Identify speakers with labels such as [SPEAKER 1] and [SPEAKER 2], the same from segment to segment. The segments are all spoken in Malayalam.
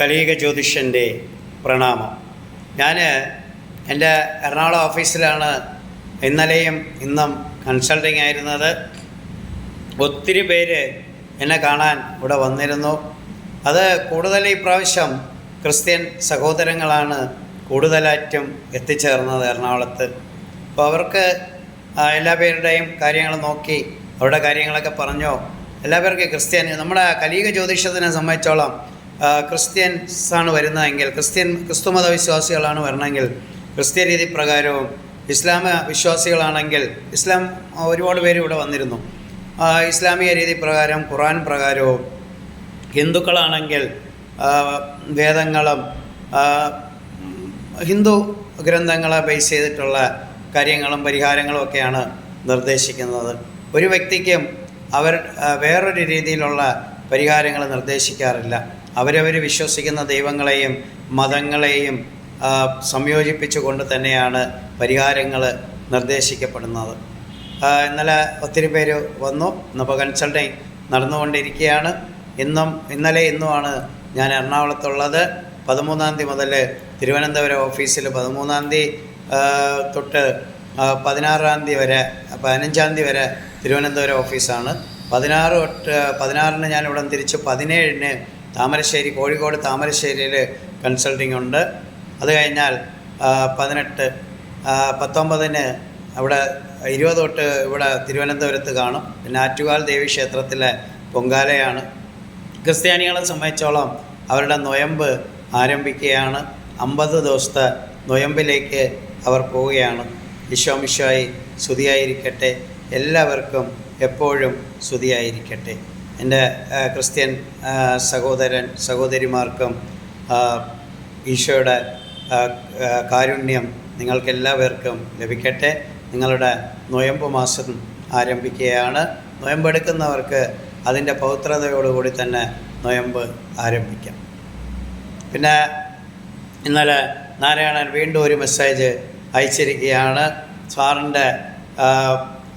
[SPEAKER 1] കലീക ജ്യോതിഷന്റെ പ്രണാമം. ഞാൻ എന്റെ എറണാകുളം ഓഫീസിലാണ് ഇന്നലെയും ഇന്നും കൺസൾട്ടിങ് ആയിരുന്നത്. ഒത്തിരി പേര് എന്നെ കാണാൻ ഇവിടെ വന്നിരുന്നു. അത് കൂടുതൽ ഈ പ്രാവശ്യം ക്രിസ്ത്യൻ സഹോദരങ്ങളാണ് കൂടുതലായിട്ടും എത്തിച്ചേർന്നത് എറണാകുളത്ത്. അപ്പോൾ അവർക്ക് എല്ലാ പേരുടെയും കാര്യങ്ങൾ നോക്കി അവരുടെ കാര്യങ്ങളൊക്കെ പറഞ്ഞോ. എല്ലാ പേർക്കും നമ്മുടെ കലീക ജ്യോതിഷത്തിനെ സംബന്ധിച്ചോളം ക്രിസ്ത്യൻസ് ആണ് വരുന്നതെങ്കിൽ ക്രിസ്ത്യൻ ക്രിസ്തുമത വിശ്വാസികളാണ് വരണമെങ്കിൽ ക്രിസ്ത്യ രീതി പ്രകാരവും ഇസ്ലാമ വിശ്വാസികളാണെങ്കിൽ ഇസ്ലാം ഒരുപാട് പേര് ഇവിടെ വന്നിരുന്നു. ഇസ്ലാമിക രീതി പ്രകാരം ഖുറാൻ പ്രകാരവും ഹിന്ദുക്കളാണെങ്കിൽ വേദങ്ങളും ഹിന്ദു ഗ്രന്ഥങ്ങളെ ബേസ് ചെയ്തിട്ടുള്ള കാര്യങ്ങളും പരിഹാരങ്ങളും ഒക്കെയാണ് നിർദ്ദേശിക്കുന്നത്. ഒരു വ്യക്തിക്കും അവർ വേറൊരു രീതിയിലുള്ള പരിഹാരങ്ങൾ നിർദ്ദേശിക്കാറില്ല. അവരവർ വിശ്വസിക്കുന്ന ദൈവങ്ങളെയും മതങ്ങളെയും സംയോജിപ്പിച്ചുകൊണ്ട് തന്നെയാണ് പരിഹാരങ്ങൾ നിർദ്ദേശിക്കപ്പെടുന്നത്. ഇന്നലെ ഒത്തിരി പേര് വന്നു. ഇന്നിപ്പോൾ കൺസൾട്ടിങ് നടന്നുകൊണ്ടിരിക്കുകയാണ്. ഇന്നും ഇന്നലെ ഇന്നുമാണ് ഞാൻ എറണാകുളത്തുള്ളത്. പതിമൂന്നാം തീയതി മുതൽ തിരുവനന്തപുരം ഓഫീസിൽ പതിമൂന്നാം തീയതി തൊട്ട് പതിനാറാം തീയതി വരെ പതിനഞ്ചാം തീയതി വരെ തിരുവനന്തപുരം ഓഫീസാണ്. പതിനാറ് തൊട്ട് പതിനാറിന് ഞാൻ തിരിച്ച് പതിനേഴിന് താമരശ്ശേരി കോഴിക്കോട് താമരശ്ശേരിയിൽ കൺസൾട്ടിംഗ് ഉണ്ട്. അത് കഴിഞ്ഞാൽ പതിനെട്ട് പത്തൊമ്പതിന് അവിടെ ഇരുപത് തൊട്ട് ഇവിടെ തിരുവനന്തപുരത്ത് കാണും. പിന്നെ ആറ്റുകാൽ ദേവി ക്ഷേത്രത്തിലെ പൊങ്കാലയാണ്. ക്രിസ്ത്യാനികളെ സംബന്ധിച്ചോളം അവരുടെ നൊയമ്പ് ആരംഭിക്കുകയാണ്. അമ്പത് ദിവസത്തെ നൊയമ്പിലേക്ക് അവർ പോവുകയാണ്. ഈശോമിശോയി സ്തുതിയായിരിക്കട്ടെ. എല്ലാവർക്കും എപ്പോഴും സ്തുതിയായിരിക്കട്ടെ. എന്റെ ക്രിസ്ത്യൻ സഹോദരൻ സഹോദരിമാർക്കും ഈശോയുടെ കാരുണ്യം നിങ്ങൾക്കെല്ലാവർക്കും ലഭിക്കട്ടെ. നിങ്ങളുടെ നൊയമ്പ് മാസം ആരംഭിക്കുകയാണ്. നൊയമ്പെടുക്കുന്നവർക്ക് അതിന്റെ പൗത്രതയോടുകൂടി തന്നെ നൊയമ്പ് ആരംഭിക്കാം. പിന്നെ ഇന്നലെ നാരായണൻ വീണ്ടും ഒരു മെസ്സേജ് അയച്ചിരിക്കുകയാണ്. സാറിന്റെ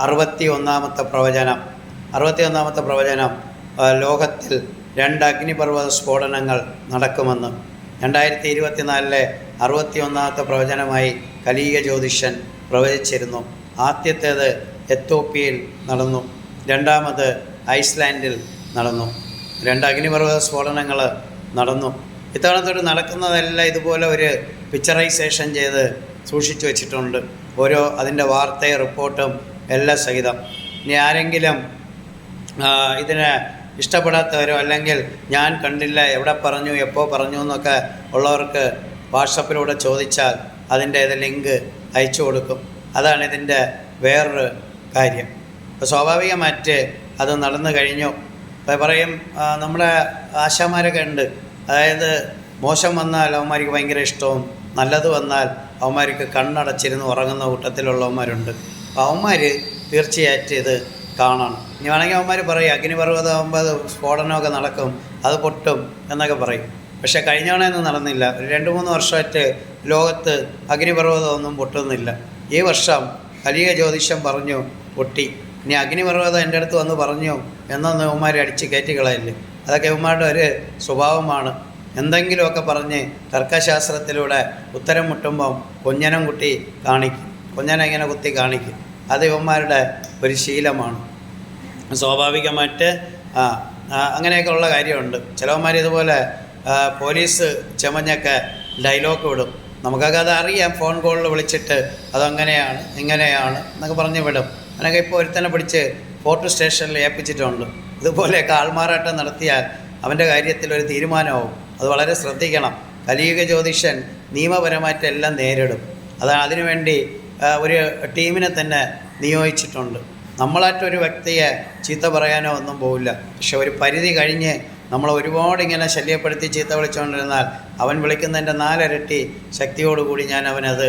[SPEAKER 1] അറുപത്തി ഒന്നാമത്തെ പ്രവചനം അറുപത്തി ഒന്നാമത്തെ പ്രവചനം ലോകത്തിൽ രണ്ട് അഗ്നിപർവത സ്ഫോടനങ്ങൾ നടക്കുമെന്ന് രണ്ടായിരത്തി ഇരുപത്തിനാലിലെ അറുപത്തി ഒന്നാമത്തെ പ്രവചനമായി കലീക ജ്യോതിഷൻ പ്രവചിച്ചിരുന്നു. ആദ്യത്തേത് എത്തോപ്യയിൽ നടന്നു. രണ്ടാമത് ഐസ്ലാൻഡിൽ നടന്നു. രണ്ട് അഗ്നിപർവത സ്ഫോടനങ്ങൾ നടന്നു. ഇത്തവണത്തോട് നടക്കുന്നതെല്ലാം ഇതുപോലെ ഒരു പിക്ചറൈസേഷൻ ചെയ്ത് സൂക്ഷിച്ചു വെച്ചിട്ടുണ്ട്. ഓരോ അതിന്റെ വാർത്തയും റിപ്പോർട്ടും എല്ലാം സഹിതം. ഇനി ആരെങ്കിലും ഇതിനെ ഇഷ്ടപ്പെടാത്തവരോ അല്ലെങ്കിൽ ഞാൻ കണ്ടില്ല എവിടെ പറഞ്ഞു എപ്പോൾ പറഞ്ഞു എന്നൊക്കെ ഉള്ളവർക്ക് വാട്സപ്പിലൂടെ ചോദിച്ചാൽ അതിന്റെ ലിങ്ക് അയച്ചു കൊടുക്കും. അതാണ് ഇതിന്റെ വേറൊരു കാര്യം. അപ്പോൾ സ്വാഭാവികമായിട്ട് അത് നടന്നു കഴിഞ്ഞു. അപ്പോൾ പറയും നമ്മുടെ ആശാമാരൊക്കെ ഉണ്ട്. അതായത് മോശം വന്നാൽ അവന്മാർക്ക് ഭയങ്കര ഇഷ്ടവും നല്ലത് വന്നാൽ അവന്മാർക്ക് കണ്ണടച്ചിരുന്ന് ഉറങ്ങുന്ന കൂട്ടത്തിലുള്ളവന്മാരുണ്ട്. അപ്പോൾ അവന്മാർ തീർച്ചയായിട്ടും ഇത് കാണണം. ഇനി വേണമെങ്കിൽ അവന്മാർ പറയും അഗ്നിപർവതമാകുമ്പോൾ അത് സ്ഫോടനമൊക്കെ നടക്കും അത് പൊട്ടും എന്നൊക്കെ പറയും. പക്ഷേ കഴിഞ്ഞ തവണയൊന്നും നടന്നില്ല. ഒരു രണ്ട് മൂന്ന് വർഷമായിട്ട് ലോകത്ത് അഗ്നിപർവതമൊന്നും പൊട്ടുന്നില്ല. ഈ വർഷം കലിക ജ്യോതിഷം പറഞ്ഞു പൊട്ടി. ഇനി അഗ്നിപർവതം എന്റെ അടുത്ത് വന്ന് പറഞ്ഞു എന്നൊന്ന് ഇവന്മാർ അടിച്ച് കയറ്റി കളയല്ലേ. അതൊക്കെ ഇവന്മാരുടെ ഒരു സ്വഭാവമാണ്. എന്തെങ്കിലുമൊക്കെ പറഞ്ഞ് തർക്കശാസ്ത്രത്തിലൂടെ ഉത്തരം മുട്ടുമ്പം കൊഞ്ഞനം കുട്ടി കാണിക്കും. കൊഞ്ഞനം ഇങ്ങനെ കുത്തി കാണിക്കും. അത് ഇവന്മാരുടെ ഒരു ശീലമാണ്. സ്വാഭാവികമായിട്ട് അങ്ങനെയൊക്കെ ഉള്ള കാര്യമുണ്ട്. ചിലവന്മാർ ഇതുപോലെ പോലീസ് ചമഞ്ഞൊക്കെ ഡയലോഗ് വിടും. നമുക്കൊക്കെ അത് അറിയാം ഫോൺ കോളിൽ വിളിച്ചിട്ട് അതങ്ങനെയാണ് ഇങ്ങനെയാണ് എന്നൊക്കെ പറഞ്ഞ് വിടും. അങ്ങനെയൊക്കെ ഇപ്പോൾ ഒരുത്തനെ പിടിച്ച് ഫോർട്ട് സ്റ്റേഷനിൽ ഏൽപ്പിച്ചിട്ടുണ്ട്. ഇതുപോലെയൊക്കെ ആൾമാറാട്ടം നടത്തിയാൽ അവന്റെ കാര്യത്തിൽ ഒരു തീരുമാനമാവും. അത് വളരെ ശ്രദ്ധിക്കണം. കലിയുഗ ജ്യോതിഷൻ നിയമപരമായിട്ട് എല്ലാം നേരിടും. അതാണ് അതിനുവേണ്ടി ഒരു ടീമിനെ തന്നെ നിയോഗിച്ചിട്ടുണ്ട്. നമ്മളായിട്ട് ഒരു വ്യക്തിയെ ചീത്ത പറയാനോ ഒന്നും പോവില്ല. പക്ഷെ ഒരു പരിധി കഴിഞ്ഞ് നമ്മൾ ഒരുപാട് ഇങ്ങനെ ശല്യപ്പെടുത്തി ചീത്ത വിളിച്ചുകൊണ്ടിരുന്നാൽ അവൻ വിളിക്കുന്നതിന്റെ നാലരട്ടി ശക്തിയോടുകൂടി ഞാൻ അവനത്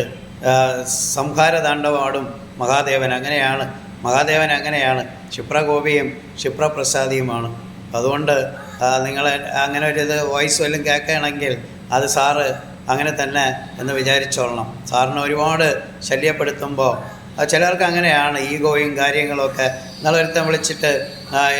[SPEAKER 1] സംഹാരതാണ്ഡവാടും മഹാദേവൻ അങ്ങനെയാണ് മഹാദേവൻ അങ്ങനെയാണ് ക്ഷിപ്രകോപിയും ക്ഷിപ്രപ്രസാദിയുമാണ്. അതുകൊണ്ട് നിങ്ങൾ അങ്ങനെ ഒരു ഇത് വോയിസ് വല്ലതും കേൾക്കുകയാണെങ്കിൽ അത് സാറ് അങ്ങനെ തന്നെ എന്ന് വിചാരിച്ചോളണം. സാറിന് ഒരുപാട് ശല്യപ്പെടുത്തുമ്പോൾ ചിലർക്ക് അങ്ങനെയാണ് ഈഗോയും കാര്യങ്ങളൊക്കെ നിങ്ങളൊരുത്തം വിളിച്ചിട്ട്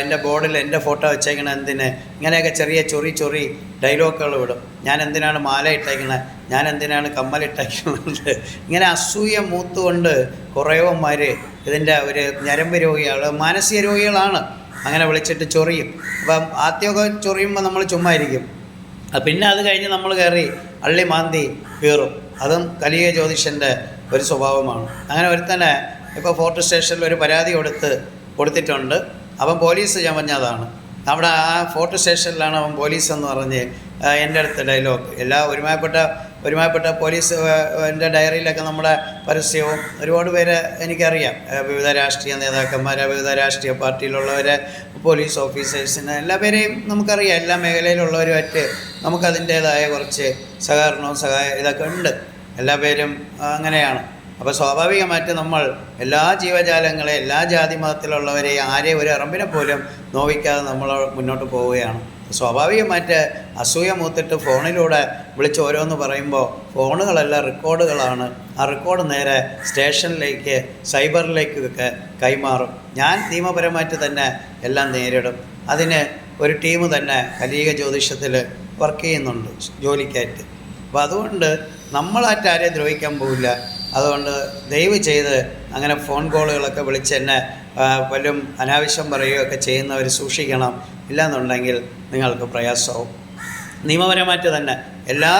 [SPEAKER 1] എന്റെ ബോർഡിൽ എന്റെ ഫോട്ടോ വെച്ചേക്കണ എന്തിന്? ഇങ്ങനെയൊക്കെ ചെറിയ ചൊറി ചൊറി ഡയലോഗുകൾ വിടും. ഞാൻ എന്തിനാണ് മാല ഇട്ടേക്കണത് ഞാൻ എന്തിനാണ് കമ്മൽ ഇട്ടേക്കണത് ഇങ്ങനെ അസൂയ മൂത്തുകൊണ്ട് കുറേവന്മാർ ഇതിന്റെ ഒരു ഞരമ്പ് രോഗികൾ മാനസിക രോഗികളാണ്. അങ്ങനെ വിളിച്ചിട്ട് ചൊറിയും. അപ്പം ആദ്യമൊക്കെ ചൊറിയുമ്പോൾ നമ്മൾ ചുമ്മാ ഇരിക്കും. പിന്നെ അത് കഴിഞ്ഞ് നമ്മൾ കയറി അള്ളി മാന്തി കീറും. അതും കലിയ ജ്യോതിഷന്റെ ഒരു സ്വഭാവമാണ്. അങ്ങനെ ഒരുത്തനെ ഇപ്പോൾ ഫോർട്ട് സ്റ്റേഷനിൽ ഒരു പരാതി കൊടുത്ത് കൊടുത്തിട്ടുണ്ട്. അവൻ പോലീസ് ചമഞ്ഞതാണ് അവിടെ ആ ഫോർട്ട് സ്റ്റേഷനിലാണ് അവൻ പോലീസ് എന്ന് പറഞ്ഞ് എന്റെ അടുത്ത് ഡയലോഗ് എല്ലാ ഒരുമായപ്പെട്ട ഒരുമായപ്പെട്ട പോലീസ് എന്റെ ഡയറിയിലൊക്കെ നമ്മുടെ പരസ്യവും ഒരുപാട് പേര് എനിക്കറിയാം. വിവിധ രാഷ്ട്രീയ നേതാക്കന്മാരെ വിവിധ രാഷ്ട്രീയ പാർട്ടിയിലുള്ളവരെ പോലീസ് ഓഫീസേഴ്സിന് എല്ലാ പേരെയും നമുക്കറിയാം. എല്ലാ മേഖലയിലുള്ളവരുമായിട്ട് നമുക്കതിന്റേതായ കുറച്ച് സഹകരണവും സഹായ ഇതൊക്കെ ഉണ്ട്. എല്ലാ പേരും അങ്ങനെയാണ്. അപ്പോൾ സ്വാഭാവികമായിട്ട് നമ്മൾ എല്ലാ ജീവജാലങ്ങളെ എല്ലാ ജാതി മതത്തിലുള്ളവരെയും ആരെയും ഒരു അറമ്പിനെ പോലും നോവിക്കാതെ നമ്മൾ മുന്നോട്ട് പോവുകയാണ്. സ്വാഭാവികമായിട്ട് അസൂയ മൂത്തിട്ട് ഫോണിലൂടെ വിളിച്ച് ഓരോന്ന് പറയുമ്പോൾ ഫോണുകളെല്ലാം റെക്കോർഡുകളാണ്. ആ റെക്കോർഡ് നേരെ സ്റ്റേഷനിലേക്ക് സൈബറിലേക്കൊക്കെ കൈമാറും. ഞാൻ നിയമപരമായിട്ട് തന്നെ എല്ലാം നേരിടും. അതിന് ഒരു ടീം തന്നെ കലീക ജ്യോതിഷത്തിൽ വർക്ക് ചെയ്യുന്നുണ്ട് ജോലിക്കായിട്ട്. അപ്പോൾ അതുകൊണ്ട് നമ്മളായിട്ട് ആരെയും ദ്രോഹിക്കാൻ പോവില്ല. അതുകൊണ്ട് ദയവ് ചെയ്ത് അങ്ങനെ ഫോൺ കോളുകളൊക്കെ വിളിച്ച് എന്നെ പലരും അനാവശ്യം പറയുകയൊക്കെ ചെയ്യുന്നവർ സൂക്ഷിക്കണം. ഇല്ലാന്നുണ്ടെങ്കിൽ നിങ്ങൾക്ക് പ്രയാസവും. നിയമപരമായിട്ട് തന്നെ എല്ലാ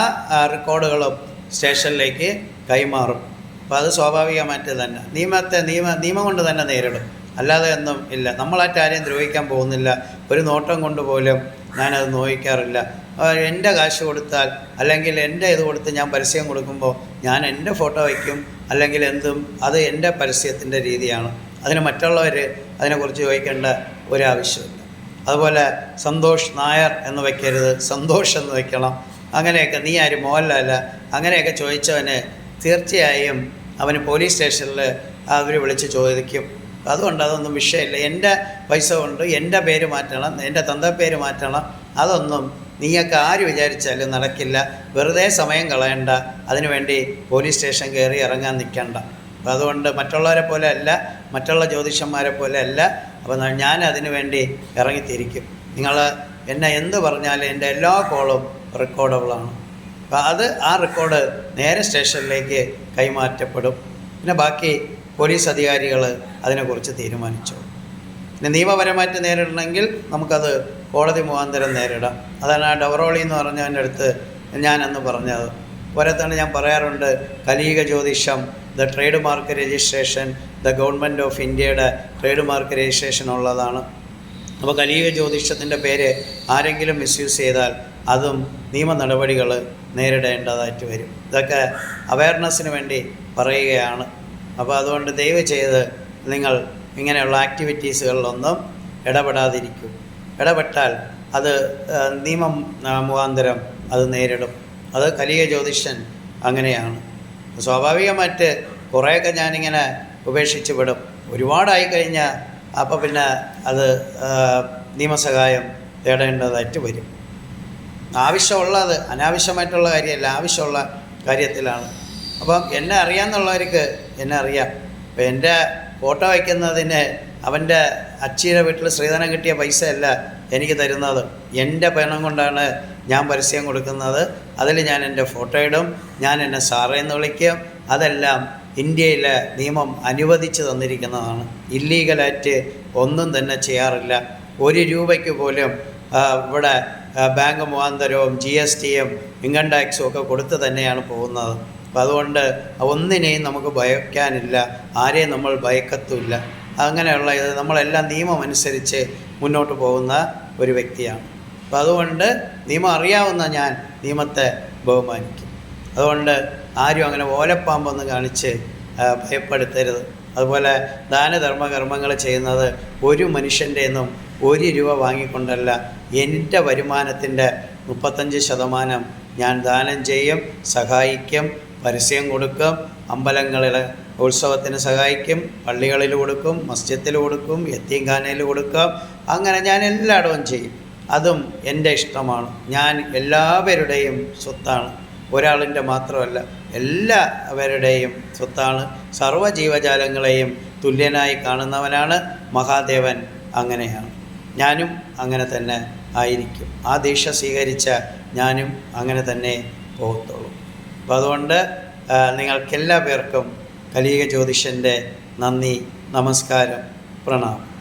[SPEAKER 1] റെക്കോർഡുകളും സ്റ്റേഷനിലേക്ക് കൈമാറും. അപ്പോൾ അത് സ്വാഭാവികമായിട്ട് തന്നെ. നിയമത്തെ നിയമ നിയമം കൊണ്ട് തന്നെ നേരിടും. അല്ലാതെ ഒന്നും ഇല്ല. നമ്മളായിട്ട് ആരെയും ദ്രോഹിക്കാൻ പോകുന്നില്ല. ഒരു നോട്ടം കൊണ്ട് പോലും ഞാനത് നോയിക്കാറില്ല എന്റെ കാശ് കൊടുത്താൽ അല്ലെങ്കിൽ എന്റെ ഇത് കൊടുത്ത് ഞാൻ പരസ്യം കൊടുക്കുമ്പോൾ ഞാൻ എന്റെ ഫോട്ടോ വയ്ക്കും അല്ലെങ്കിൽ എന്തും അത് എന്റെ പരസ്യത്തിന്റെ രീതിയാണ്. അതിന് മറ്റുള്ളവർ അതിനെക്കുറിച്ച് ചോദിക്കേണ്ട ഒരാവശ്യമില്ല. അതുപോലെ സന്തോഷ് നായർ എന്ന് വയ്ക്കരുത് സന്തോഷ് എന്ന് വയ്ക്കണം അങ്ങനെയൊക്കെ നീ ആരും മോഹൻലാല അങ്ങനെയൊക്കെ ചോദിച്ചവന് തീർച്ചയായും അവന് പോലീസ് സ്റ്റേഷനിൽ അവർ വിളിച്ച് ചോദിക്കും. അതുകൊണ്ട് അതൊന്നും വിഷയമില്ല. എന്റെ പൈസ കൊണ്ട് എന്റെ പേര് മാറ്റണം എന്റെ തന്ത പേര് മാറ്റണം. അതൊന്നും നീയൊക്കെ ആര് വിചാരിച്ചാലും നടക്കില്ല. വെറുതെ സമയം കളയണ്ട. അതിനുവേണ്ടി പോലീസ് സ്റ്റേഷൻ കയറി ഇറങ്ങാൻ നിൽക്കണ്ട അപ്പം അതുകൊണ്ട് മറ്റുള്ളവരെ പോലെ അല്ല മറ്റുള്ള ജ്യോതിഷന്മാരെ പോലെ അല്ല. അപ്പോൾ ഞാൻ അതിനു വേണ്ടി ഇറങ്ങിത്തിരിക്കും. നിങ്ങൾ എന്നെ എന്ത് പറഞ്ഞാലും എന്റെ എല്ലാ കോളും റെക്കോർഡബിളാണ് അപ്പോൾ അത് ആ റെക്കോർഡ് നേരെ സ്റ്റേഷനിലേക്ക് കൈമാറ്റപ്പെടും. പിന്നെ ബാക്കി പോലീസ് അധികാരികൾ അതിനെക്കുറിച്ച് തീരുമാനിച്ചു. പിന്നെ നിയമപരമായിട്ട് നേരിടണമെങ്കിൽ നമുക്കത് കോടതി മുഖാന്തരം നേരിടാം. അതാണ് ആ ഡവറോളി എന്ന് പറഞ്ഞവന്റെ അടുത്ത് ഞാനന്ന് പറഞ്ഞത്. തന്നെ ഞാൻ പറയാറുണ്ട് Kaleeka Jyothisham the trade mark registration the government of ഇന്ത്യയുടെ ട്രേഡ് മാർക്ക് രജിസ്ട്രേഷൻ ഉള്ളതാണ്. അപ്പോൾ കലീക ജ്യോതിഷത്തിന്റെ പേര് ആരെങ്കിലും മിസ്യൂസ് ചെയ്താൽ അതും നിയമ നടപടികൾ നേരിടേണ്ടതായിട്ട് വരും. ഇതൊക്കെ അവയർനെസ്സിന് വേണ്ടി പറയുകയാണ്. അപ്പോൾ അതുകൊണ്ട് ദയവ് ചെയ്ത് നിങ്ങൾ ഇങ്ങനെയുള്ള ആക്ടിവിറ്റീസുകളിലൊന്നും ഇടപെടാതിരിക്കും. ഇടപെട്ടാൽ അത് നിയമം മുഖാന്തരം അത് നേരിടും. അത് കലിയ ജ്യോതിഷൻ അങ്ങനെയാണ്. സ്വാഭാവികമായിട്ട് കുറേയൊക്കെ ഞാനിങ്ങനെ ഉപേക്ഷിച്ച് വിടും. ഒരുപാടായി കഴിഞ്ഞാൽ അപ്പോൾ പിന്നെ അത് നിയമസഹായം തേടേണ്ടതായിട്ട് വരും. ആവശ്യമുള്ളത് അനാവശ്യമായിട്ടുള്ള കാര്യമല്ല ആവശ്യമുള്ള കാര്യത്തിലാണ്. അപ്പം എന്നെ അറിയാമെന്നുള്ളവർക്ക് എന്നെ അറിയാം. അപ്പം എന്റെ ഫോട്ടോ വയ്ക്കുന്നതിന് അവന്റെ അച്ചിയുടെ വീട്ടിൽ ശ്രീധനം കിട്ടിയ പൈസയല്ല എനിക്ക് തരുന്നത്. എന്റെ പണം കൊണ്ടാണ് ഞാൻ പരസ്യം കൊടുക്കുന്നത് അതിൽ ഞാൻ എന്റെ ഫോട്ടോ ഇടും ഞാൻ എന്നെ സാറേ എന്ന് വിളിക്കും. അതെല്ലാം ഇന്ത്യയിലെ നിയമം അനുവദിച്ച് തന്നിരിക്കുന്നതാണ്. ഇല്ലീഗലായിട്ട് ഒന്നും തന്നെ ചെയ്യാറില്ല. ഒരു രൂപയ്ക്ക് പോലും ഇവിടെ ബാങ്ക് മുഖാന്തരവും ജി എസ് ടിയും ഇൻകം ടാക്സും ഒക്കെ കൊടുത്ത് തന്നെയാണ് പോകുന്നത്. അപ്പം അതുകൊണ്ട് ഒന്നിനെയും നമുക്ക് ഭയക്കാനില്ല. ആരെയും നമ്മൾ ഭയക്കത്തുമില്ല. അങ്ങനെയുള്ള ഇത് നമ്മളെല്ലാം നിയമം അനുസരിച്ച് മുന്നോട്ട് പോകുന്ന ഒരു വ്യക്തിയാണ്. അപ്പം അതുകൊണ്ട് നിയമം അറിയാവുന്ന ഞാൻ നിയമത്തെ ബഹുമാനിക്കും. അതുകൊണ്ട് ആരും അങ്ങനെ ഓലപ്പാമ്പൊന്നും കാണിച്ച് ഭയപ്പെടുത്തരുത്. അതുപോലെ ദാനധർമ്മകർമ്മങ്ങൾ ചെയ്യുന്നത് ഒരു മനുഷ്യന്റെ നിന്നും ഒരു രൂപ വാങ്ങിക്കൊണ്ടല്ല എന്റെ വരുമാനത്തിന്റെ മുപ്പത്തഞ്ച് ശതമാനം ഞാൻ ദാനം ചെയ്യും സഹായിക്കും പരസ്യം കൊടുക്കും അമ്പലങ്ങളിൽ ഉത്സവത്തിന് സഹായിക്കും പള്ളികളിൽ കൊടുക്കും മസ്ജിദിൽ കൊടുക്കും യത്തീംഖാനയിൽ കൊടുക്കും അങ്ങനെ ഞാൻ എല്ലായിടവും ചെയ്യും. അതും എന്റെ ഇഷ്ടമാണ്. ഞാൻ എല്ലാവരുടെയും സ്വത്താണ്. ഒരാളിന്റെ മാത്രമല്ല എല്ലാവരുടെയും സ്വത്താണ്. സർവ ജീവജാലങ്ങളെയും തുല്യനായി കാണുന്നവനാണ് മഹാദേവൻ. അങ്ങനെയാണ്. ഞാനും അങ്ങനെ തന്നെ ആയിരിക്കും. ആ ദീക്ഷ സ്വീകരിച്ച ഞാനും അങ്ങനെ തന്നെ പോകത്തുള്ളൂ അപ്പോൾ അതുകൊണ്ട് നിങ്ങൾക്കെല്ലാ പേർക്കും കലിക ജ്യോതിഷന്റെ നന്ദി നമസ്കാരം പ്രണാമം.